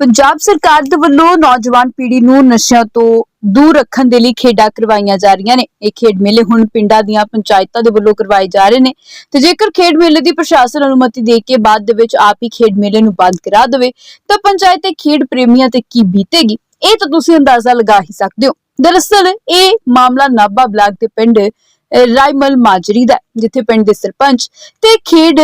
ਪੰਜਾਬ ਸਰਕਾਰ ਦੇ ਵੱਲੋਂ ਨੌਜਵਾਨ ਪੀੜ੍ਹੀ ਨੂੰ ਨਸ਼ਿਆਂ ਤੋਂ ਦੂਰ ਰੱਖਣ ਦੇ ਲਈ ਖੇਡਾਂ ਕਰਵਾਈਆਂ ਜਾ ਰਹੀਆਂ ਨੇ। ਇਹ ਖੇਡ ਮੇਲੇ ਹੁਣ ਪਿੰਡਾਂ ਦੀਆਂ ਪੰਚਾਇਤਾਂ ਦੇ ਵੱਲੋਂ ਕਰਵਾਏ ਜਾ ਰਹੇ ਨੇ ਤੇ ਜੇਕਰ ਖੇਡ ਮੇਲੇ ਦੀ ਪ੍ਰਸ਼ਾਸਨ ਅਨੁਮਤੀ ਦੇ ਕੇ ਬਾਅਦ ਦੇ ਵਿੱਚ ਆਪ ਹੀ ਖੇਡ ਮੇਲੇ ਨੂੰ ਬੰਦ ਕਰਾ ਦੇਵੇ, ਤਾਂ ਪੰਚਾਇਤ ਤੇ ਖੇਡ ਪ੍ਰੇਮੀਆਂ ਤੇ ਕੀ ਬੀਤੇਗੀ? ਇਹ ਤਾਂ ਤੁਸੀਂ ਅੰਦਾਜ਼ਾ ਲਗਾ ਹੀ ਸਕਦੇ ਹੋ। ਦਰਅਸਲ ਇਹ ਮਾਮਲਾ ਨਾਭਾ ਬਲਾਕ ਦੇ ਪਿੰਡ ਰਾਇਮਲ ਮਾਜਰੀ ਦਾ ਜਿੱਥੇ ਪਿੰਡ ਦੇ ਸਰਪੰਚ ਤੇ ਖੇਡ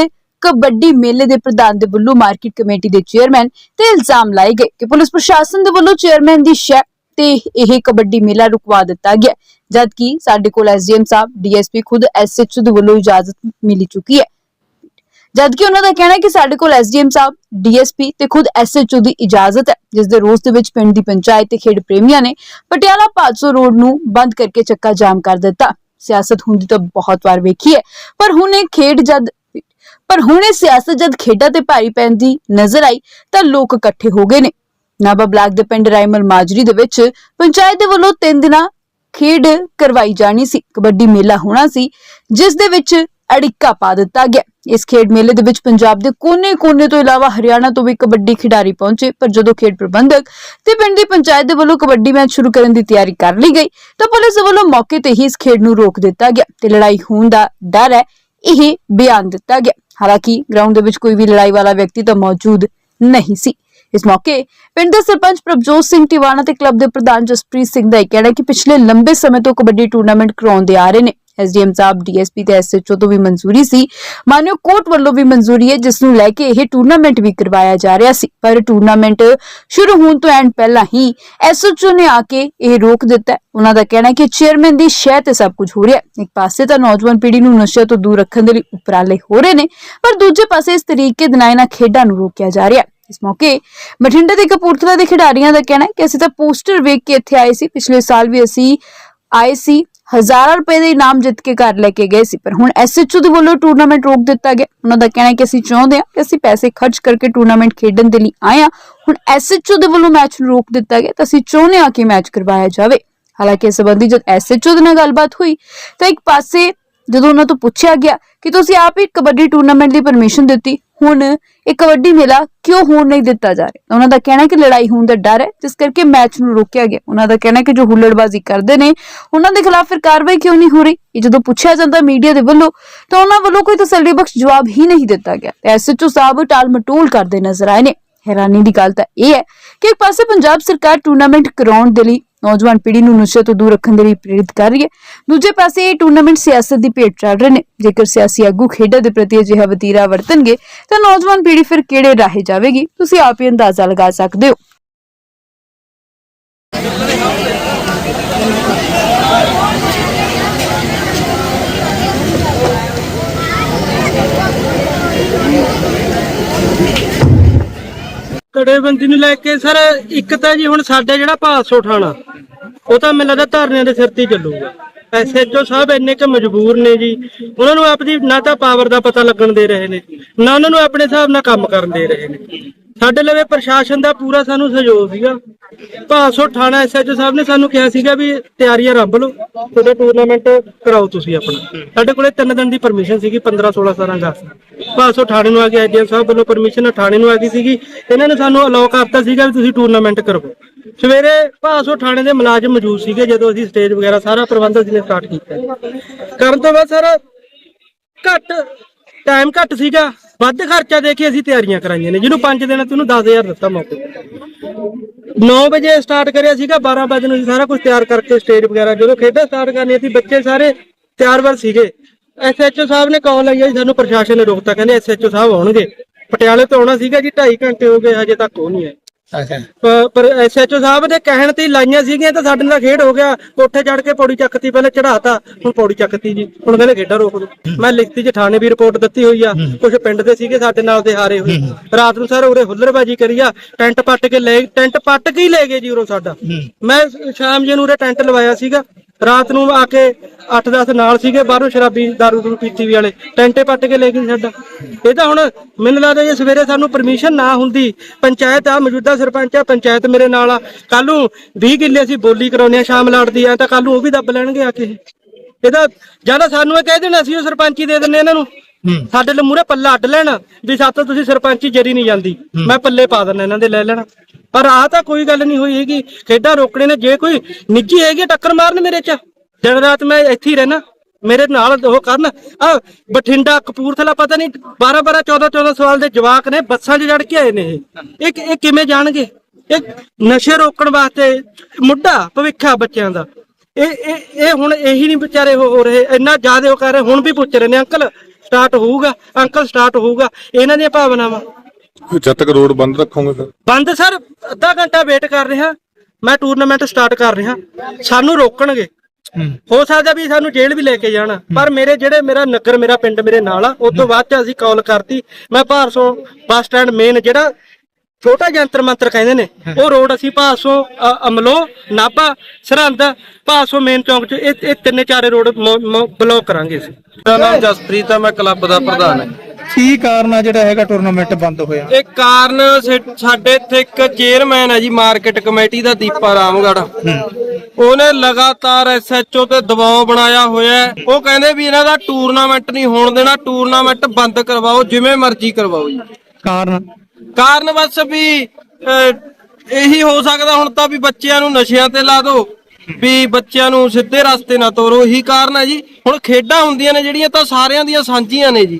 ਕਬੱਡੀ ਮੇਲੇ ਦੇ ਪ੍ਰਧਾਨ ਦੇ ਵੱਲੋਂ ਮਾਰਕੀਟ ਕਮੇਟੀ ਦੇ ਚੇਅਰਮੈਨ ਤੇ ਇਲਜ਼ਾਮ ਲਾਏ ਗਏ ਕਿ ਪੁਲਿਸ ਪ੍ਰਸ਼ਾਸਨ ਦੇ ਵੱਲੋਂ ਚੇਅਰਮੈਨ ਦੀ ਸ਼ੈ ਤੇ ਇਹ ਕਬੱਡੀ ਮੇਲਾ ਰੁਕਵਾ ਦਿੱਤਾ ਗਿਆ ਜਦਕਿ ਸਾਡੇ ਕੋਲ ਐਸਡੀਐਮ ਸਾਹਿਬ ਡੀਐਸਪੀ ਖੁਦ ਐਸਐਚਓ ਦੇ ਵੱਲੋਂ ਇਜਾਜ਼ਤ ਮਿਲ ਚੁੱਕੀ ਹੈ। ਜਦਕਿ ਉਹਨਾਂ ਦਾ ਕਹਿਣਾ ਹੈ ਕਿ ਸਾਡੇ ਕੋਲ ਐਸਡੀਐਮ ਸਾਹਿਬ ਡੀਐਸਪੀ ਤੇ ਖੁਦ ਐਸਐਚਓ ਦੀ ਇਜਾਜ਼ਤ ਹੈ, ਜਿਸ ਦੇ ਰੋਸ ਦੇ ਵਿੱਚ ਪਿੰਡ ਦੀ ਪੰਚਾਇਤ ਤੇ ਖੇਡ ਪ੍ਰੇਮੀਆਂ ਨੇ ਪਟਿਆਲਾ ਭਾਦਸੋ ਰੋਡ ਨੂੰ ਬੰਦ ਕਰਕੇ ਚੱਕਾ ਜਾਮ ਕਰ ਦਿੱਤਾ। ਸਿਆਸਤ ਹੁੰਦੀ ਤਾਂ ਬਹੁਤ ਵਾਰ ਵੇਖੀ ਹੈ, ਪਰ ਹੁਣ ਇਹ ਖੇਡ ਜਦ ਪਰ ਹੁਣ ਇਹ ਸਿਆਸਤ ਜਦ ਖੇਡਾਂ ਤੇ ਭਾਰੀ ਪੈਂਦੀ ਨਜ਼ਰ ਆਈ ਤਾਂ ਲੋਕ ਇਕੱਠੇ ਹੋ ਗਏ ਨੇ। ਨਾਭਾ ਬਲਾਕ ਦੇ ਪਿੰਡ ਰਾਇਮਲ ਮਾਜਰੀ ਦੇ ਵਿੱਚ ਪੰਚਾਇਤ ਦੇ ਵੱਲੋਂ ਤਿੰਨ ਦਿਨਾਂ ਖੇਡ ਕਰਵਾਈ ਜਾਣੀ ਸੀ। ਕਬੱਡੀ ਮੇਲਾ ਹੋਣਾ ਸੀ, ਜਿਸ ਦੇ ਵਿੱਚ ਅੜਿੱਕਾ ਪਾ ਦਿੱਤਾ ਗਿਆ। ਇਸ ਖੇਡ ਮੇਲੇ ਦੇ ਵਿੱਚ ਪੰਜਾਬ ਦੇ ਕੋਨੇ-ਕੋਨੇ ਤੋਂ ਇਲਾਵਾ ਹਰਿਆਣਾ ਤੋਂ ਵੀ ਕਬੱਡੀ ਖਿਡਾਰੀ ਪਹੁੰਚੇ, ਪਰ ਜਦੋਂ ਖੇਡ ਪ੍ਰਬੰਧਕ ਤੇ ਪਿੰਡ ਦੀ ਪੰਚਾਇਤ ਦੇ ਵੱਲੋਂ ਕਬੱਡੀ ਮੈਚ ਸ਼ੁਰੂ ਕਰਨ ਦੀ ਤਿਆਰੀ ਕਰ ਲਈ ਗਈ, ਤਾਂ ਪੁਲਿਸ ਵੱਲੋਂ ਮੌਕੇ ਤੇ ਹੀ ਇਸ ਖੇਡ ਨੂੰ ਰੋਕ ਦਿੱਤਾ ਗਿਆ ਤੇ ਲੜਾਈ ਹੋਣ ਦਾ ਡਰ ਹੈ, ਇਹ ਬਿਆਨ ਦਿੱਤਾ ਗਿਆ। ਹਾਲਾਂਕਿ ਗਰਾਊਂਡ ਦੇ ਵਿੱਚ ਕੋਈ ਵੀ ਲੜਾਈ ਵਾਲਾ ਵਿਅਕਤੀ ਤਾਂ ਮੌਜੂਦ ਨਹੀਂ ਸੀ। ਇਸ ਮੌਕੇ ਪਿੰਡ ਦੇ ਸਰਪੰਚ ਪ੍ਰਭਜੋਤ ਸਿੰਘ ਟਿਵਾਣਾ ਤੇ ਕਲੱਬ ਦੇ ਪ੍ਰਧਾਨ ਜਸਪ੍ਰੀਤ ਸਿੰਘ ਦਾ ਇਹ ਕਹਿਣਾ ਕਿ ਪਿਛਲੇ ਲੰਬੇ ਸਮੇਂ ਤੋਂ ਕਬੱਡੀ ਟੂਰਨਾਮੈਂਟ ਕਰਾਉਂਦੇ ਆ ਰਹੇ ਨੇ। ਐਸਡੀਐਮ ਸਾਹਿਬ, ਡੀਐਸਪੀ ਤੇ ਐਸਐਚਓ ਤੋਂ ਵੀ ਮਨਜ਼ੂਰੀ ਸੀ। ਮਾਨਿਓ, ਕੋਰਟ ਵੱਲੋਂ ਵੀ ਮਨਜ਼ੂਰੀ ਹੈ, ਜਿਸ ਨੂੰ ਲੈ ਕੇ ਇਹ ਟੂਰਨਾਮੈਂਟ ਵੀ ਕਰਵਾਇਆ ਜਾ ਰਿਹਾ ਸੀ। ਪਰ ਟੂਰਨਾਮੈਂਟ ਸ਼ੁਰੂ ਹੋਣ ਤੋਂ ਐਂਡ ਪਹਿਲਾਂ ਹੀ ਐਸਐਚਓ ਨੇ ਆ ਕੇ ਇਹ ਰੋਕ ਦਿੱਤਾ ਉਹਨਾਂ ਦਾ ਕਹਿਣਾ ਹੈ ਕਿ ਚੇਅਰਮੈਨ ਦੀ ਸ਼ਹਿ ਤੇ ਸਭ ਕੁਝ ਹੋ ਰਿਹਾ ਇੱਕ ਪਾਸੇ ਤਾਂ ਨੌਜਵਾਨ ਪੀੜ੍ਹੀ ਨੂੰ ਨਸ਼ਿਆਂ ਤੋਂ ਦੂਰ ਰੱਖਣ ਦੇ ਲਈ ਉਪਰਾਲੇ ਹੋ ਰਹੇ ਨੇ, ਪਰ ਦੂਜੇ ਪਾਸੇ ਇਸ ਤਰੀਕੇ ਦੇ ਨਾਲ ਇਹਨਾਂ ਖੇਡਾਂ ਨੂੰ ਰੋਕਿਆ ਜਾ ਰਿਹਾ ਇਸ ਮੌਕੇ ਬਠਿੰਡਾ ਦੇ ਕਪੂਰਥਲਾ ਦੇ ਖਿਡਾਰੀਆਂ ਦਾ ਕਹਿਣਾ ਹੈ ਕਿ ਅਸੀਂ ਤਾਂ ਪੋਸਟਰ ਵੇਖ ਕੇ ਇੱਥੇ ਆਏ ਸੀ। ਪਿਛਲੇ ਸਾਲ ਵੀ ਅਸੀਂ ਆਏ ਸੀ। ਹਜ਼ਾਰਾਂ ਰੁਪਏ ਦੇ ਇਨਾਮ ਜਿੱਤ ਕੇ ਘਰ ਲੈ ਕੇ ਗਏ ਸੀ, ਪਰ ਹੁਣ ਐਸਐਚਓ ਦੇ ਵੱਲੋਂ ਟੂਰਨਾਮੈਂਟ ਰੋਕ ਦਿੱਤਾ ਗਿਆ। ਉਹਨਾਂ ਦਾ ਕਹਿਣਾ ਹੈ ਕਿ ਅਸੀਂ ਚਾਹੁੰਦੇ ਹਾਂ ਕਿ ਅਸੀਂ ਪੈਸੇ ਖਰਚ ਕਰਕੇ ਟੂਰਨਾਮੈਂਟ ਖੇਡਣ ਦੇ ਲਈ ਆਏ ਹਾਂ। ਹੁਣ ਐਸਐਚਓ ਦੇ ਵੱਲੋਂ ਮੈਚ ਨੂੰ ਰੋਕ ਦਿੱਤਾ ਗਿਆ, ਤਾਂ ਅਸੀਂ ਚਾਹੁੰਦੇ ਹਾਂ ਕਿ ਮੈਚ ਕਰਵਾਇਆ ਜਾਵੇ। ਹਾਲਾਂਕਿ ਇਸ ਸੰਬੰਧੀ ਜਦ ਐਸਐਚਓ ਦੇ ਨਾਲ ਗੱਲਬਾਤ ਹੋਈ, ਤਾਂ ਇੱਕ ਪਾਸੇ ਜਦੋਂ ਉਹਨਾਂ ਤੋਂ ਪੁੱਛਿਆ ਗਿਆ ਕਿ ਤੁਸੀਂ ਆਪ ਹੀ ਕਬੱਡੀ ਟੂਰਨਾਮੈਂਟ ਦੀ ਪਰਮਿਸ਼ਨ ਦਿੱਤੀ ਹੁਣ ਇਹ ਕਬੱਡੀ ਮੇਲਾ ਕਿਉਂ ਹੋਣ ਨਹੀਂ ਦਿੱਤਾ ਜਾ ਰਿਹਾ? ਉਹਨਾਂ ਦਾ ਕਹਿਣਾ ਹੈ ਕਿ ਲੜਾਈ ਹੋਣ ਦਾ ਡਰ ਹੈ, ਜਿਸ ਕਰਕੇ ਮੈਚ ਨੂੰ ਰੋਕਿਆ ਗਿਆ। ਉਹਨਾਂ ਦਾ ਕਹਿਣਾ ਹੈ ਕਿ ਜੋ ਹੁੱਲੜਬਾਜ਼ੀ ਕਰਦੇ ਨੇ, ਉਹਨਾਂ ਦੇ ਖਿਲਾਫ ਫਿਰ ਕਾਰਵਾਈ ਕਿਉਂ ਨਹੀਂ ਹੋ ਰਹੀ? ਇਹ ਜਦੋਂ ਪੁੱਛਿਆ ਜਾਂਦਾ ਮੀਡੀਆ ਦੇ ਵੱਲੋਂ, ਤਾਂ ਉਹਨਾਂ ਵੱਲੋਂ ਕੋਈ ਤਸੱਲੀ ਬਖਸ਼ ਜਵਾਬ ਹੀ ਨਹੀਂ ਦਿੱਤਾ ਗਿਆ। ਤੇ ਐਸਐਚਓ ਸਾਹਿਬ ਟਾਲ ਮਟੋਲ ਕਰਦੇ ਨਜ਼ਰ ਆਏ ਨੇ। ਹੈਰਾਨੀ ਦੀ ਗੱਲ ਤਾਂ ਇਹ ਹੈ ਕਿ ਇੱਕ ਪਾਸੇ ਪੰਜਾਬ ਸਰਕਾਰ ਟੂਰਨਾਮੈਂਟ ਕਰਾਉਣ ਦੇ ਲਈ ਨੌਜਵਾਨ ਪੀੜ੍ਹੀ ਨੂੰ ਨਸ਼ੇ ਤੋਂ ਦੂਰ ਰੱਖਣ ਦੇ ਲਈ ਪ੍ਰੇਰਿਤ ਕਰ ਰਹੀ ਹੈ। ਦੂਜੇ ਪਾਸੇ ਇਹ ਟੂਰਨਾਮੈਂਟ ਸਿਆਸਤ ਦੀ ਭੇਟ ਚੜ ਰਹੇ ਨੇ। ਜੇਕਰ ਸਿਆਸੀ ਆਗੂ ਖੇਡਾਂ ਦੇ ਪ੍ਰਤੀ ਅਜਿਹਾ ਵਤੀਰਾ ਵਰਤਣਗੇ, ਤਾਂ ਨੌਜਵਾਨ ਪੀੜ੍ਹੀ ਫਿਰ ਕਿਹੜੇ ਰਾਹੇ ਜਾਵੇਗੀ? ਤੁਸੀਂ ਆਪ ਹੀ ਅੰਦਾਜ਼ਾ ਲਗਾ ਸਕਦੇ ਹੋ। ਕੜੇਬੰਦੀ ਨੂੰ ਲੈ ਕੇ ਸਰ, ਇੱਕ ਤਾਂ ਜੀ ਹੁਣ ਸਾਡੇ ਜਿਹੜਾ ਭਾਸੋ ਠਾਣਾ ਉਹ ਤਾਂ ਮੈਨੂੰ ਲੱਗਦਾ ਧਰਨਿਆਂ ਦੇ ਸਿਰ ਤੇ ਹੀ ਚੱਲੂਗਾ। ਐਸਐਚਓ ਸਾਹਿਬ ਇੰਨੇ ਕੁ ਮਜਬੂਰ ਨੇ ਜੀ, ਉਹਨਾਂ ਨੂੰ ਆਪਦੀ ਨਾ ਤਾਂ ਪਾਵਰ ਦਾ ਪਤਾ ਲੱਗਣ ਦੇ ਰਹੇ ਨੇ, ਨਾ ਉਹਨਾਂ ਨੂੰ ਆਪਣੇ ਹਿਸਾਬ ਨਾਲ ਕੰਮ ਕਰਨ ਦੇ ਰਹੇ ਨੇ। ਸਾਡੇ ਲਵੇ ਪ੍ਰਸ਼ਾਸਨ ਦਾ ਪੂਰਾ ਸਾਨੂੰ ਸਹਿਯੋਗ ਸੀਗਾ। ਭਾਸੋ ਠਾਣਾ ਐਸਐਚਓ ਸਾਹਿਬ ਨੇ ਸਾਨੂੰ ਕਿਹਾ ਸੀਗਾ ਵੀ ਤਿਆਰੀਆਂ ਰੱਬ ਲਓ, ਤੁਹਾਡਾ ਟੂਰਨਾਮੈਂਟ ਕਰਾਓ ਤੁਸੀਂ ਆਪਣਾ। ਸਾਡੇ ਕੋਲੇ ਤਿੰਨ ਦਿਨ ਦੀ ਪਰਮਿਸ਼ਨ ਸੀਗੀ 15 16 17 ਅਗਸਤ ਭਾਸੋ ਠਾਣੇ ਨੂੰ ਆ ਕੇ ਐਡੀਐਮ ਸਾਹਿਬ ਵੱਲੋਂ ਪਰਮਿਸ਼ਨ ਠਾਣੇ ਨੂੰ ਆ ਗਈ ਸੀਗੀ। ਇਹਨਾਂ ਨੇ ਸਾਨੂੰ ਅਲਾਉ ਕਰਤਾ ਸੀਗਾ ਵੀ ਤੁਸੀਂ ਟੂਰਨਾਮੈਂਟ ਕਰੋ ਸਵੇਰੇ ਭਾਸੋ ਠਾਣੇ ਦੇ ਮੁਲਾਜ਼ਮ ਮੌਜੂਦ ਸੀਗੇ, ਜਦੋਂ ਅਸੀਂ ਸਟੇਜ ਵਗੈਰਾ ਸਾਰਾ ਪ੍ਰਬੰਧ ਅਸੀਂ ਸਟਾਰਟ ਕੀਤਾ। ਕਰਨ ਤੋਂ ਬਾਅਦ ਸਰ ਘੱਟ ਟਾਈਮ ਘੱਟ ਸੀਗਾ। ਵੱਧ ਖਰਚਾ ਦੇ ਕੇ ਅਸੀਂ ਤਿਆਰੀਆਂ ਕਰਾਈਆਂ ਨੇ। ਜਿਹਨੂੰ 5 ਦਿਨਾਂ ਤੇ ਉਹਨੂੰ 10000 ਦਿੱਤਾ ਮੌਕੇ 9 ਵਜੇ ਸਟਾਰਟ ਕਰਿਆ ਸੀਗਾ 12 ਵਜੇ ਨੂੰ ਅਸੀਂ ਸਾਰਾ ਕੁਝ ਤਿਆਰ ਕਰਕੇ ਸਟੇਜ ਵਗੈਰਾ ਜਦੋਂ ਖੇਡਾਂ ਸਟਾਰਟ ਕਰਨੀਆਂ ਸੀ, ਬੱਚੇ ਸਾਰੇ ਤਿਆਰ ਵਰ ਸੀਗੇ ਐਸਐਚਓ ਸਾਹਿਬ ਨੇ ਕਾਲ ਆਈ ਆ ਜੀ, ਸਾਨੂੰ ਪ੍ਰਸ਼ਾਸਨ ਨੇ ਰੋਕਤਾ, ਕਹਿੰਦੇ ਐਸਐਚਓ ਸਾਹਿਬ ਆਉਣਗੇ। ਪਟਿਆਲੇ ਤੋਂ ਆਉਣਾ ਸੀਗਾ ਜੀ 2.5 ਘੰਟੇ ਹੋ ਗਏ, ਹਜੇ ਤੱਕ ਉਹ ਨਹੀਂ ਆਏ। ਅੱਛਾ। ਪ- ਪਰ ਐਸਐਚਓ ਸਾਹਿਬ ਦੇ ਕਹਿਣ ਤੇ ਹੀ ਲਾਈਆਂ ਸੀਗੀਆਂ ਤਾਂ ਸਾਡੇ ਨਾਲ ਖੇਡ ਹੋ ਗਿਆ। ਕੋਠੇ ਚੜ ਕੇ ਪੌੜੀ ਚੱਕਤੀ ਪਹਿਲੇ ਚੜਾਤਾ ਹੁਣ ਪੌੜੀ ਚੱਕਤੀ ਜੀ। ਹੁਣ ਕਹਿੰਦੇ ਖੇਡਾਂ ਰੋਕ ਦੋ। ਮੈਂ ਲਿਖਤੀ ਚ ਥਾਣੇ ਵੀ ਰਿਪੋਰਟ ਦਿੱਤੀ ਹੋਈ ਆ। ਕੁਝ ਪਿੰਡ ਦੇ ਸੀਗੇ ਸਾਡੇ ਨਾਲ ਦੇ ਹਾਰੇ ਹੋਏ। ਰਾਤ ਨੂੰ ਸਰ ਉਰੇ ਹੁੱਲੜਬਾਜੀ ਕਰੀ ਆ। ਟੈਂਟ ਪੱਟ ਕੇ ਲੈ ਟੈਂਟ ਪੱਟ ਕੇ ਹੀ ਲੈ ਗਏ ਜੀ ਉਰੋਂ ਸਾਡਾ। ਮੈਂ ਸ਼ਾਮ ਜੀ ਨੂੰ ਉਰੇ ਟੈਂਟ ਲਵਾਇਆ ਸੀਗਾ। ਰਾਤ ਨੂੰ ਆ ਕੇ 8-10 ਨਾਲ ਸੀਗੇ, ਬਾਹਰੋਂ ਸ਼ਰਾਬੀ ਦਾਰੂ ਦੂਰੂ ਪੀਤੀ ਵੀ ਵਾਲੇ। ਟੈਂਟੇ ਪੱਟ ਕੇ ਲੈ ਗਏ ਸਾਡਾ। ਇਹ ਤਾਂ ਹੁਣ ਮੈਨੂੰ ਲੱਗਦਾ ਜੇ ਸਵੇਰੇ ਸਾਨੂੰ ਪਰਮਿਸ਼ਨ ਨਾ ਹੁੰਦੀ, ਪੰਚਾਇਤ ਆ, ਮੌਜੂਦਾ ਸਰਪੰਚ ਆ, ਪੰਚਾਇਤ ਮੇਰੇ ਨਾਲ ਆ। ਕੱਲ ਨੂੰ 20 ਕਿੱਲੇ ਅਸੀਂ ਬੋਲੀ ਕਰਾਉਨੇ ਆ, ਸ਼ਾਮ ਲਾੜਦੀ ਆ, ਤਾਂ ਕੱਲ ਨੂੰ ਉਹ ਵੀ ਦੱਬ ਲੈਣਗੇ ਆ ਕੇ। ਇਹਦਾ ਜਾਂ ਸਾਨੂੰ ਇਹ ਕਹਿ ਦੇਣਾ ਅਸੀਂ ਉਹ ਸਰਪੰਚੀ ਦੇ ਦਿੰਨੇ ਇਹਨਾਂ ਨੂੰ। ਸਾਡੇ ਲਈ ਮੂਰੇ ਪੱਲਾ ਅੱਡ ਲੈਣ ਵੀ ਸਾਤੋਂ ਤੁਸੀਂ ਸਰਪੰਚੀ ਜਰੀ ਨਹੀਂ ਜਾਂਦੀ। ਮੈਂ ਪੱਲੇ ਪਾ ਦਿੰਦਾ ਇਹਨਾਂ ਦੇ ਲੈ ਲੈਣਾ। ਪਰ ਆਹ ਤਾਂ ਕੋਈ ਗੱਲ ਨਹੀਂ ਹੋਈ ਹੈਗੀ। ਖੇਡਾਂ ਰੋਕਣੇ ਨੇ ਜੇ ਕੋਈ ਨਿੱਜੀ ਹੈਗੀ ਟੱਕਰ ਮਾਰਨ ਮੇਰੇ ਚ। ਦਿਨ ਰਾਤ ਮੈਂ ਇੱਥੇ ਹੀ ਰਹਿਣਾ ਮੇਰੇ ਨਾਲ ਉਹ ਕਰਨ। ਆ ਬਠਿੰਡਾ ਕਪੂਰਥਲਾ ਪਤਾ ਨਹੀਂ 12 12 14 14 ਸਾਲ ਦੇ ਜਵਾਕ ਨੇ ਬੱਸਾਂ 'ਚ ਚੜ ਕੇ ਆਏ ਨੇ ਇਹ। ਇਹ ਕਿਵੇਂ ਜਾਣਗੇ? ਇਹ ਨਸ਼ੇ ਰੋਕਣ ਵਾਸਤੇ ਮੁੱਢਾ ਭਵਿੱਖਾ ਬੱਚਿਆਂ ਦਾ। ਇਹ ਇਹ ਇਹ ਹੁਣ ਇਹੀ ਨਹੀਂ ਵਿਚਾਰੇ ਹੋ ਹੋ ਰਹੇ। ਇੰਨਾ ਜ਼ਿਆਦਾ ਉਹ ਕਰ ਰਹੇ ਹੁਣ ਵੀ ਪੁੱਛ ਰਹੇ ਨੇ ਅੰਕਲ। ਸਟਾਰਟ ਹੋਊਗਾ ਅੰਕਲ ਸਟਾਰਟ ਹੋਊਗਾ ਇਹਨਾਂ ਦੀਆਂ ਭਾਵਨਾਵਾਂ। ਜਦ ਤੱਕ ਰੋਡ ਬੰਦ ਰੱਖੋਗੇ ਫਿਰ? ਬੰਦ ਸਰ ਅੱਧਾ ਘੰਟਾ ਵੇਟ ਕਰ ਰਿਹਾ ਮੈਂ ਟੂਰਨਾਮੈਂਟ ਸਟਾਰਟ ਕਰ ਰਿਹਾ। ਸਾਨੂੰ ਰੋਕਣਗੇ। ਹੋ। ਸਕਦਾ ਵੀ ਸਾਨੂੰ ਜੇਲ੍ਹ ਵੀ ਲੈ ਕੇ ਜਾਣਾ ਪਰ ਮੇਰੇ ਜਿਹੜੇ ਮੇਰਾ ਨਗਰ ਮੇਰਾ ਪਿੰਡ ਮੇਰੇ ਨਾਲ ਆ ਉਸ ਤੋਂ ਬਾਅਦ ਚ ਅਸੀਂ ਕਾਲ ਕਰਤੀ। ਮੈਂ ਭਾਰਸੋਂ ਬੱਸ ਸਟੈਂਡ ਮੇਨ ਜਿਹੜਾ ਛੋਟਾ ਜੰਤਰ ਮੰਤਰ ਕਹਿੰਦੇ ਨੇ। ਉਹ ਰੋਡ ਅਸੀਂ ਭਾਸੋਂ ਅਮਲੋ ਨਾਭਾ ਸਰਹੰਦ ਭਾਸੋਂ ਮੇਨ ਚੌਂਕ ਚ ਇਹ ਇਹ ਤਿੰਨੇ ਚਾਰੇ ਰੋਡ ਬਲੌਕ ਕਰਾਂਗੇ ਅਸੀਂ। ਮੇਰਾ ਨਾਮ ਜਸਪ੍ਰੀਤ ਹੈ ਮੈਂ ਕਲੱਬ ਦਾ ਪ੍ਰਧਾਨ ਹਾਂ। ਕੀ ਕਾਰਨ ਆ ਜਿਹੜਾ ਹੈਗਾ ਟੂਰਨਾਮੈਂਟ ਬੰਦ ਹੋਇਆ? ਇਹ ਕਾਰਨ ਸਾਡੇ ਇੱਥੇ ਇੱਕ ਚੇਅਰਮੈਨ ਹੈ ਜੀ ਮਾਰਕੀਟ ਕਮੇਟੀ ਦਾ ਦੀਪਾ ਰਾਮਗੜ ਉਹਨੇ ਲਗਾਤਾਰ ਐਸਐਚਓ ਤੇ ਦਬਾਅ ਬਣਾਇਆ ਹੋਇਆ ਉਹ ਕਹਿੰਦੇ ਵੀ ਇਹਨਾਂ ਦਾ ਟੂਰਨਾਮੈਂਟ ਨਹੀਂ ਹੋਣ ਦੇਣਾ ਟੂਰਨਾਮੈਂਟ ਬੰਦ ਕਰਵਾਓ ਜਿਵੇਂ ਮਰਜ਼ੀ ਕਰਵਾਓ ਜੀ। ਕਾਰਨ? ਕਾਰਨ ਬਸ ਵੀ ਅਹ, ਇਹੀ ਹੋ ਸਕਦਾ ਹੁਣ ਤਾਂ ਵੀ ਬੱਚਿਆਂ ਨੂੰ ਨਸ਼ਿਆਂ ਤੇ ਲਾ ਦਿਓ ਵੀ ਬੱਚਿਆਂ ਨੂੰ ਸਿੱਧੇ ਰਸਤੇ ਨਾ ਤੋਰੋ ਇਹੀ ਕਾਰਨ ਹੈ ਜੀ ਹੁਣ ਖੇਡਾਂ ਹੁੰਦੀਆਂ ਨੇ ਜਿਹੜੀਆਂ ਤਾਂ ਸਾਰਿਆਂ ਦੀਆਂ ਸਾਂਝੀਆਂ ਨੇ ਜੀ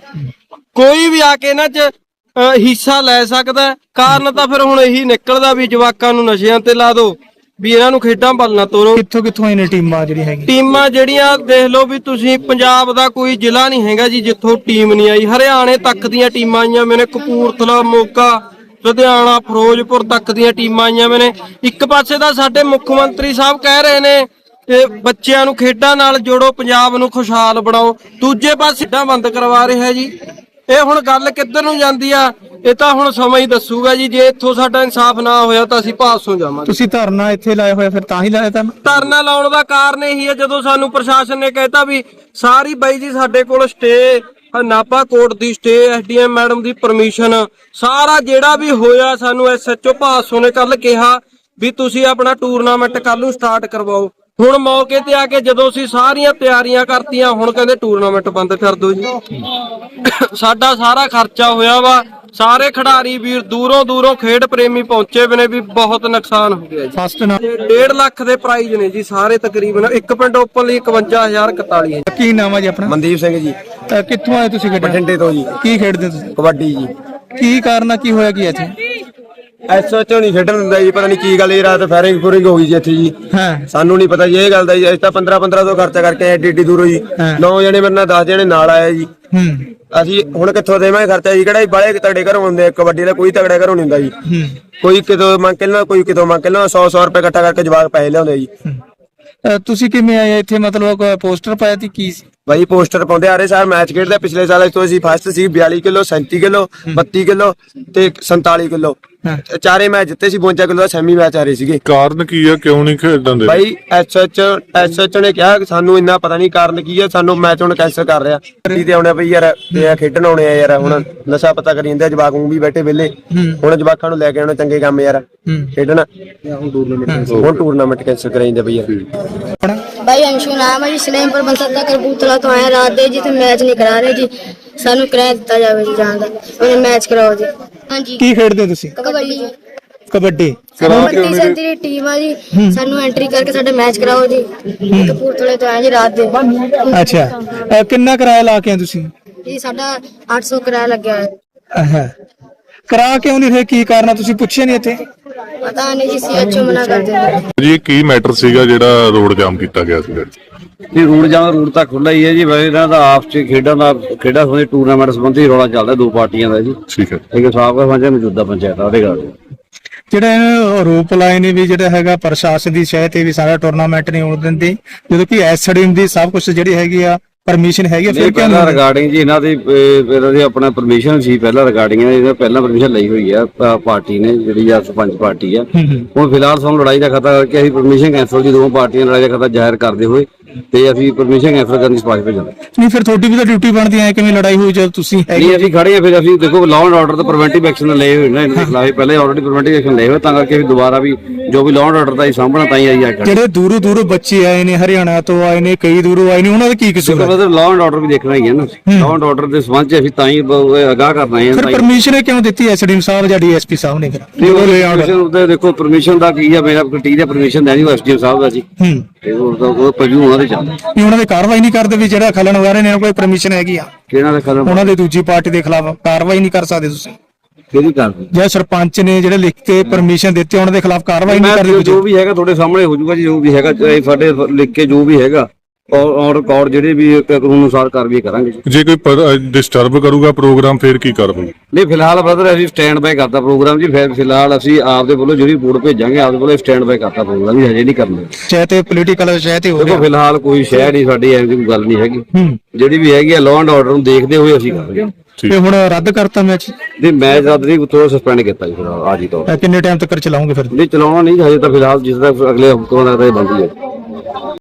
ਕੋਈ ਵੀ ਆ ਕੇ ਇਹਨਾਂ 'ਚ ਅਹ, ਹਿੱਸਾ ਲੈ ਸਕਦਾ ਹੈ। ਕਾਰਨ ਤਾਂ ਫਿਰ ਹੁਣ ਇਹੀ ਨਿਕਲਦਾ ਵੀ ਜਵਾਕਾਂ ਨੂੰ ਨਸ਼ਿਆਂ ਤੇ ਲਾ ਦਿਓ ਵੀ ਇਹਨਾਂ ਨੂੰ ਖੇਡਾਂ ਵੱਲ ਨਾ ਤੋਰੋ। ਕਿੱਥੋਂ ਕਿੱਥੋਂ ਇਹਨੇ ਟੀਮਾਂ ਜਿਹੜੀ ਹੈਗੀ ਟੀਮਾਂ ਜਿਹੜੀਆਂ ਦੇਖ ਲਓ ਵੀ ਤੁਸੀਂ ਪੰਜਾਬ ਦਾ ਕੋਈ ਜ਼ਿਲ੍ਹਾ ਨਹੀਂ ਹੈਗਾ ਜੀ ਜਿੱਥੋਂ ਟੀਮ ਨਹੀਂ ਆਈ। ਹਰਿਆਣੇ ਤੱਕ ਦੀਆਂ ਟੀਮਾਂ ਆਈਆਂ ਮੈਨੇ ਕਪੂਰਥਲਾ ਮੋਗਾ ਲੁਧਿਆਣਾ ਫਿਰੋਜ਼ਪੁਰ ਤੱਕ ਦੀਆਂ ਟੀਮਾਂ ਆਈਆਂ ਮੈਨੇ। ਇੱਕ ਪਾਸੇ ਦਾ ਸਾਡੇ ਮੁੱਖ ਮੰਤਰੀ ਸਾਹਿਬ ਕਹਿ ਰਹੇ ਨੇ ਕਿ ਬੱਚਿਆਂ ਨੂੰ ਖੇਡਾਂ ਨਾਲ ਜੋੜੋ ਪੰਜਾਬ ਨੂੰ ਖੁਸ਼ਹਾਲ ਬਣਾਓ। ਦੂਜੇ ਪਾਸੇ ਖੇਡਾਂ ਬੰਦ ਕਰਵਾ ਰਿਹਾ ਜੀ। ਇਹ ਹੁਣ ਗੱਲ ਕਿੱਧਰ ਨੂੰ ਜਾਂਦੀ ਆ? ਇਹ ਤਾਂ ਹੁਣ ਸਮਾਂ ਹੀ ਦੱਸੂਗਾ ਜੀ ਜੇ ਇੱਥੋਂ ਸਾਡਾ ਇਨਸਾਫ ਨਾ ਹੋਇਆ ਤਾਂ ਅਸੀਂ ਪਾਸੋਂ ਜਾਵਾਂਗੇ। ਤੁਸੀਂ ਧਰਨਾ ਇੱਥੇ ਲਾਇਆ ਹੋਇਆ ਫਿਰ ਤਾਂ ਹੀ ਲਾਇਆ ਤਾਂ? ਧਰਨਾ ਲਾਉਣ ਦਾ ਕਾਰਨ ਇਹੀ ਹੈ ਜਦੋਂ ਸਾਨੂੰ ਪ੍ਰਸ਼ਾਸਨ ਨੇ ਕਹਿਤਾ ਵੀ ਸਾਰੀ ਬਾਈ ਜੀ ਸਾਡੇ ਕੋਲ ਸਟੇ ਨਾਪਾ ਕੋਰਟ ਦੀ ਸਟੇ ਐਸਡੀਐਮ ਮੈਡਮ ਦੀ ਪਰਮਿਸ਼ਨ ਸਾਰਾ ਜਿਹੜਾ ਵੀ ਹੋਇਆ ਸਾਨੂੰ ਐਸਐਚਓ ਭਾਸੋ ਨੇ ਕੱਲ ਕਿਹਾ ਵੀ ਤੁਸੀਂ ਆਪਣਾ ਟੂਰਨਾਮੈਂਟ ਕੱਲ ਨੂੰ ਸਟਾਰਟ ਕਰਵਾਓ। ਹੁਣ ਮੌਕੇ ਤੇ ਆ ਕੇ ਜਦੋਂ ਅਸੀਂ ਸਾਰੀਆਂ ਤਿਆਰੀਆਂ ਕਰਤੀਆਂ ਹੁਣ ਕਹਿੰਦੇ ਟੂਰਨਾਮੈਂਟ ਬੰਦ ਕਰ ਦਿਓ ਜੀ। ਸਾਡਾ ਸਾਰਾ ਖਰਚਾ ਹੋਇਆ ਵਾ। ਸਾਰੇ ਖਿਡਾਰੀ ਵੀਰ ਦੂਰੋਂ ਦੂਰੋਂ ਖੇਡ ਪ੍ਰੇਮੀ ਪਹੁੰਚੇ ਵੀ ਨੇ ਵੀ ਬਹੁਤ ਨੁਕਸਾਨ ਹੋ ਗਿਆ ਜੀ। ਫਸਟ ਨਾ ਤੇ 1.5 ਲੱਖ ਦੇ ਪ੍ਰਾਈਜ਼ ਨੇ ਜੀ ਸਾਰੇ ਤਕਰੀਬਨ। ਇੱਕ ਪਿੰਡ ਓਪਨ ਲਈ 51041 ਹੈ। ਕੀ ਨਾਮ ਆ ਜੀ ਆਪਣਾ? ਮਨਦੀਪ ਸਿੰਘ ਜੀ। ਅਹ ਕਿੱਥੋਂ ਆਏ ਤੁਸੀਂ ਖੇਡਣ? ਬਠਿੰਡੇ ਤੋਂ ਜੀ। ਕੀ ਖੇਡਦੇ ਤੁਸੀਂ? ਕਬੱਡੀ ਜੀ। ਕੀ ਕਾਰਨ ਆ? ਕੀ ਹੋਇਆ? ਕੀ ਇੱਥੇ? ਐਸਓਚਓ ਨਹੀਂ ਖੇਡਣ ਦਿੰਦਾ ਜੀ ਪਤਾ ਨਹੀਂ ਕੀ ਗੱਲ ਇਹ ਰਾਤ ਫਾਇਰਿੰਗ ਫੂਰਿੰਗ ਹੋ ਗਈ ਜੀ ਇੱਥੇ ਜੀ। ਹਾਂ। ਸਾਨੂੰ ਨਹੀਂ ਪਤਾ ਜੀ ਇਹ ਗੱਲ ਦਾ ਜੀ ਅਸੀਂ ਤਾਂ 15 1500 ਖਰਚਾ ਕਰਕੇ ਐਡੀ ਐਡੀ ਦੂਰੋਂ ਜੀ। ਨੌ ਜਣੇ ਮੇਰੇ ਨਾਲ 10 ਜਣੇ ਨਾਲ ਆਏ ਜੀ। ਹੂੰ। ਅਸੀਂ ਹੁਣ ਕਿੱਥੋਂ ਦੇਵਾਂਗੇ ਖਰਚਾ ਜੀ? ਕਿਹੜਾ ਬਾਲੇ ਤਗੜੇ ਘਰੋਂ ਹੁੰਦੇ ਕਬੱਡੀ ਦਾ ਕੋਈ ਤਗੜਾ ਘਰੋਂ ਨਹੀਂ ਹੁੰਦਾ ਜੀ। ਹੂੰ। ਕੋਈ ਕਿਤੋਂ ਮੰਗ ਕੇ ਲਿਆਉਂਦਾ, ਕੋਈ ਕਿਤੋਂ ਮੰਗ ਕੇ ਲਿਆਉਂਦਾ, 100 100 ਰੁਪਏ ਇਕੱਠਾ ਕਰਕੇ ਜਵਾਕ ਪੈਸੇ ਲਿਆਉਂਦੇ ਜੀ। ਤੁਸੀਂ ਕਿਵੇਂ ਆਏ ਇੱਥੇ? ਮਤਲਬ ਕੋਈ ਪੋਸਟਰ ਪਾਇਆ ਸੀ ਕੀ ਸੀ? ਬਾਈ ਪੋਸਟਰ ਪਾਉਂਦੇ ਆ ਰਹੇ ਸਾਰ ਮੈਚ ਖੇਡਦੇ ਪਿਛਲੇ ਸਾਲ ਤੋਂ ਅਸੀਂ ਫਸਟ ਸੀ 42 ਕਿਲੋ 37 ਕਿਲੋ 32 ਕਿਲੋ ਤੇ 47 ਕਿਲੋ। ਚਾਰੇ ਮੈਚ ਜਿੱਤੇ ਸੀ 52 ਕਿਲੋ ਦਾ ਸੈਮੀ ਮੈਚ ਆ ਰਹੇ ਸੀਗੇ। ਕਾਰਨ ਕੀ ਆ? ਕਿਉਂ ਨਹੀਂ ਖੇਡਣ ਦੇ ਬਾਈ ਐਸਐਚ ਐਸਐਚ ਨੇ ਕਿਹਾ ਕਿ ਸਾਨੂੰ ਇੰਨਾ ਪਤਾ ਨਹੀਂ ਕਾਰਨ ਕੀ ਹੈ ਸਾਨੂੰ ਮੈਚ ਹੁਣ ਕੈਂਸਲ ਕਰ ਰਿਹਾ। ਟੀ ਤੇ ਆਉਣੇ ਪਈ ਯਾਰ ਤੇ ਆ ਖੇਡਣ ਆਉਣੇ ਆ ਯਾਰ ਹੁਣ ਨਸ਼ਾ ਪਤਾ ਕਰੀ ਜਾਂਦੇ ਆ, ਜਵਾਕ ਨੂੰ ਵੀ ਬੈਠੇ ਵਿਹਲੇ। ਹੁਣ ਜਵਾਕਾਂ ਨੂੰ ਲੈ ਕੇ ਆਉਣੇ ਚੰਗੇ ਕੰਮ ਯਾਰ ਖੇਡਣ। ਹੁਣ ਟੂਰਨਾਮੈਂਟ ਕੈਂਸਲ ਕਰਾਈ ਜਾਂਦੇ ਬਈ ਯਾਰ। ਆਪਣਾ ਭਾਈ ਅੰਸ਼ੂ ਨਾਮ ਹੈ ਜੀ ਸਲੇਮਪੁਰ ਬੰਸਦਾ ਕਰਬੂਤਲਾ ਤੋਂ ਆਏ ਰਾਤ ਦੇ ਜਿੱਥੇ ਮੈਚ ਨਹੀਂ ਕਰਾ ਰਹੇ ਜੀ। ਸਾਨੂੰ ਕਿਰਾਇਆ ਦਿੱਤਾ ਜਾਵੇ ਜੀ ਜਾਣ ਦਾ। ਉਹਨੇ ਮੈਚ ਕਰਾਓ ਜੀ। ਹਾਂਜੀ। ਕੀ ਖੇਡਦੇ ਹੋ ਤੁਸੀਂ? ਕਬੱਡੀ ਜੀ। ਕਬੱਡੀ। ਕਬੱਡੀ ਸਾਡੀ ਟੀਮ ਆ ਜੀ। ਸਾਨੂੰ ਐਂਟਰੀ ਕਰਕੇ ਸਾਡਾ ਮੈਚ ਕਰਾਓ ਜੀ। ਕਪੂਰਥਲੇ ਤੋਂ ਆਏ ਜੀ ਰਾਤ ਦੇ। ਅੱਛਾ। ਕਿੰਨਾ ਕਿਰਾਇਆ ਲਾ ਕੇ ਆਏ ਤੁਸੀਂ? ਜੀ ਸਾਡਾ 800 ਕਿਰਾਇਆ ਲੱਗਿਆ ਹੈ ਕਰਾ ਕਿਉਂ ਨਹੀਂ ਰਹੇ ਕੀ ਕਾਰਨ ਆ? ਤੁਸੀਂ ਪੁੱਛਿਆ ਨਹੀਂ ਇੱਥੇ? ਪਤਾ ਨਹੀਂ ਜੀ ਸੀਐਚਓ ਮਨਾ ਕਰ ਦਿੰਦੇ ਜੀ ਇਹ ਕੀ ਮੈਟਰ ਸੀਗਾ ਜਿਹੜਾ ਰੋਡ ਜਾਮ ਕੀਤਾ ਗਿਆ ਸੀਗਾ? ਇਹ ਰੂਟ ਜਾਂ ਰੂਟ ਤਾਂ ਖੁੱਲਾ ਹੀ ਹੈ ਜੀ। ਵੈਸੇ ਇਹਨਾਂ ਦਾ ਆਪਸ ਚ ਖੇਡਾਂ ਦਾ ਖੇਡਾਂ ਸੰਬੰਧੀ ਟੂਰਨਾਮੈਂਟ ਸੰਬੰਧੀ ਰੌਲਾ ਚੱਲਦਾ ਦੋ ਪਾਰਟੀਆਂ ਦਾ ਜੀ। ਠੀਕ ਹੈ। ਇੱਕ ਸਾਬਕਾ ਪੰਚਾਇਤ ਮੌਜੂਦਾ ਪੰਚਾਇਤ ਆ ਉਹਦੇ ਗੱਲ ਜਿਹੜਾ ਇਹਨਾਂ ਆਰੋਪ ਲਾਏ ਨੇ ਵੀ ਜਿਹੜਾ ਹੈਗਾ ਪ੍ਰਸ਼ਾਸਨ ਦੀ ਸ਼ਹਿ ਤੇ ਵੀ ਸਾਰਾ ਟੂਰਨਾਮੈਂਟ ਨਹੀਂ ਹੋਣ ਦਿੰਦੇ। ਜਦੋਂ ਕਿ ਐਸਡੀਐਮ ਦੀ ਸਭ ਕੁਝ ਜਿਹੜੀ ਹੈਗੀ ਆ ਪਰਮਿਸ਼ਨ ਹੈਗੀ ਆ, ਫਿਰ ਕਿਉਂ ਪਹਿਲਾਂ ਨਹੀਂ ਰਿਗਾਰਡਿੰਗ ਜੀ ਇਹਨਾਂ ਦੀ ਅਹ, ਇਹਨਾਂ ਦੀ ਆਪਣਾ ਪਰਮਿਸ਼ਨ ਸੀ ਪਹਿਲਾਂ ਰਿਗਾਰਡਿੰਗ ਇਹਨਾਂ ਪਹਿਲਾਂ ਪਰਮਿਸ਼ਨ ਲਈ ਹੋਈ ਆ ਪ- ਪਾਰਟੀ ਨੇ ਜਿਹੜੀ ਆ ਸਰਪੰਚ ਪਾਰਟੀ ਆ। ਹੁਣ ਫਿਲਹਾਲ ਸਾਨੂੰ ਲੜਾਈ ਦਾ ਖਤਰਾ ਕਰਕੇ ਅਸੀਂ ਪਰਮਿਸ਼ਨ ਕੈਂਸਲ ਦੀ ਦੋਵਾਂ ਪਾਰਟੀਆਂ ਲੜਾਈ ਦਾ ਖਤਰਾ ਜ਼ਾਹਿਰ ਕਰਦੇ ਹੋਏ ਤੇ ਅਸੀਂ ਪਰਮਿਸ਼ਨ ਕੈਂਸਲ ਕਰਨ ਦੀ ਸਿਫਾਰਿਸ਼ ਭੇਜਾਂਗੇ। ਨਹੀਂ ਫਿਰ ਤੁਹਾਡੀ ਵੀ ਤਾਂ ਡਿਊਟੀ ਬਣਦੀ ਐ ਕਿਵੇਂ ਲੜਾਈ ਹੋਈ ਜਦ ਤੁਸੀਂ ਹੈਗੇ ਨਹੀਂ ਅਸੀਂ ਖੜੇ ਆ ਫਿਰ ਅਸੀਂ ਦੇਖੋ ਲਾਅ ਐਂਡ ਆਰਡਰ ਤੇ ਪ੍ਰੀਵੈਂਟਿਵ ਐਕਸ਼ਨ ਲਏ ਹੋਏ ਨੇ ਇਹਨਾਂ ਦੇ ਖਿਲਾਫ ਪਹਿਲੇ ਆਲਰੇਡੀ ਪ੍ਰੀਵੈਂਟਿਵ ਐਕਸ਼ਨ ਲਏ ਹੋਏ ਤਾਂ ਕਰਕੇ ਅਸੀਂ ਦੁਬਾਰਾ ਵੀ ਜੋ ਵੀ ਲਾਅ ਐਂਡ ਆਰਡਰ ਦਾ ਹੀ ਸਾਹਮਣਾ ਤਾਂ ਹੀ ਆਈ ਆ ਕਰਦੇ ਜਿਹੜੇ ਦੂਰੋਂ ਦੂਰੋਂ ਬੱਚੇ ਆਏ ਨੇ ਹਰਿਆਣਾ ਤੋਂ ਆਏ ਨੇ ਕਈ ਦੂਰੋਂ ਆਏ ਨੇ ਉਹਨਾਂ ਦਾ ਕੀ ਕਸੂਰ ਹੈ? ਬ੍ਰਦਰ ਲਾਅ ਐਂਡ ਆਰਡਰ ਵੀ ਦੇਖਣਾ ਹੀ ਹੈ ਨਾ। ਲਾਅ ਐਂਡ ਆਰਡਰ ਦੇ ਸੰਬੰਧ ਚ ਅਸੀਂ ਤਾਂ ਹੀ ਅਗਾਹ ਕਰਨਾ ਹੈ ਫਿਰ ਤਾਂ ਹੀ। ਪਰਮਿਸ਼ਨ ਕਿਉਂ ਦਿੱਤੀ ਐਸਡੀਐਮ ਸਾਹਿਬ ਜਾਂ ਡੀਐਸਪੀ ਸਾਹਿਬ ਨੇ ਫਿਰ? ਜਦੋਂ ਲੈ ਆਉਣ। ਪਰਮਿਸ਼ਨ ਉਹਦੇ ਦੇਖੋ ਪਰਮਿਸ਼ਨ ਦਾ ਕੀ ਆ ਮੇਰਾ ਦਾ ਪਰਮਿਸ਼ਨ ਦੇਣੀ ਉਹ ਐਸਡੀਐਮ ਸਾਹਿਬ ਦਾ ਜੀ। ਹੂੰ। ਤੇ ਉਹ ਤਾਂ ਉਹ ਪਜੂ ਉਹਨਾਂ ਦੇ ਚੱਲਦਾ ਵੀ ਉਹਨਾਂ ਦੇ ਕਾਰਵਾਈ ਨਹੀਂ ਕਰਦੇ ਵੀ ਜਿਹੜਾ ਖਲਣ ਵਾਰੇ ਨੇ ਕੋਈ ਪਰਮਿਸ਼ਨ ਹੈਗੀ ਆ। ਕਿਹਨਾਂ ਦਾ ਕਦਮ ਉਹਨਾਂ ਦੇ ਦੂਜੀ ਪਾਰਟੀ ਦੇ ਖਿਲਾਫ ਕਾਰਵਾਈ ਨਹੀਂ ਕਰ ਸਕਦੇ ਤੁਸੀਂ। ਕਿਹਦੀ ਕਰਦੇ ਜਾਂ ਸਰਪੰਚ ਨੇ ਜਿਹੜੇ ਲਿਖ ਕੇ ਪਰਮਿਸ਼ਨ ਦਿੱਤੀ ਉਹਨਾਂ ਦੇ ਖਿਲਾਫ ਕਾਰਵਾਈ ਨਹੀਂ ਮੈਂ ਕਰਦੇ ਜੋ ਵੀ ਹੈਗਾ ਤੁਹਾਡੇ ਸਾਹਮਣੇ ਹੋ ਜਾਊਗਾ ਜੀ ਜੋ ਵੀ ਹੈਗਾ ਚਾਹੇ ਸਾਡੇ ਲਿਖ ਕੇ ਜੋ ਵੀ ਹੈਗਾ। ਔਰ ਔਰ ਰਿਕਾਰਡ ਜਿਹੜੇ ਵੀ ਕਾਨੂੰਨ ਅਨੁਸਾਰ ਕਾਰਵਾਈ ਕਰਾਂਗੇ ਜੀ। ਜੇ ਕੋਈ ਡਿਸਟਰਬ ਕਰੂਗਾ ਪ੍ਰੋਗਰਾਮ ਫੇਰ ਕੀ ਕਰੋਗੇ ਨਹੀਂ ਫਿਲਹਾਲ ਬ੍ਰਦਰ ਅਸੀਂ ਸਟੈਂਡ ਬਾਈ ਕਰਤਾ ਪ੍ਰੋਗਰਾਮ ਜੀ। ਫਿਰ ਫਿਲਹਾਲ ਅਸੀਂ ਆਪਦੇ ਵੱਲੋਂ ਜਿਹੜੀ ਰਿਪੋਰਟ ਭੇਜਾਂਗੇ ਆਪਦੇ ਵੱਲੋਂ ਸਟੈਂਡ ਬਾਈ ਕਰਤਾ ਪ੍ਰੋਗਰਾਮ ਜੀ। ਹਜੇ ਨਹੀਂ ਕਰਨਾ। ਚਾਹੇ ਤੇ ਪੋਲੀਟੀਕਲ ਚਾਹੇ ਤੇ ਹੋ ਦੇਖੋ ਗਿਆ। ਫਿਲਹਾਲ ਕੋਈ ਸ਼ਹਿਰ ਨਹੀਂ ਸਾਡੀ ਦੀ ਕੋਈ ਗੱਲ ਨਹੀਂ ਹੈਗੀ। ਹੂੰ। ਜਿਹੜੀ ਵੀ ਹੈਗੀ ਆ ਲਾਅ ਐਂਡ ਆਰਡਰ ਨੂੰ ਦੇਖਦੇ ਹੋਏ ਅਸੀਂ ਕਰਾਂਗੇ ਤੇ ਹੁਣ ਰੱਦ ਕਰਤਾ ਮੈਚ ਨਹੀਂ ਮੈਚ ਰੱਦ ਨਹੀਂ ਉਤੋਂ ਸਸਪੈਂਡ ਕੀਤਾ ਜੀ ਫਿਲਹਾਲ ਆਜੀ ਤੌਰ ਕਿੰਨੇ ਟਾਈਮ ਤੱਕ ਚਲਾਉਂਗੇ ਫਿਰ? ਨਹੀਂ ਚਲਾਉਣਾ ਨਹੀਂ ਹਜੇ ਤਾਂ ਫਿਲਹਾਲ ਜਿਸ ਦਾ ਅਗਲੇ ਹੁਕਮਾਂ ਦਾ ਬੰਦੀ ਹੈ।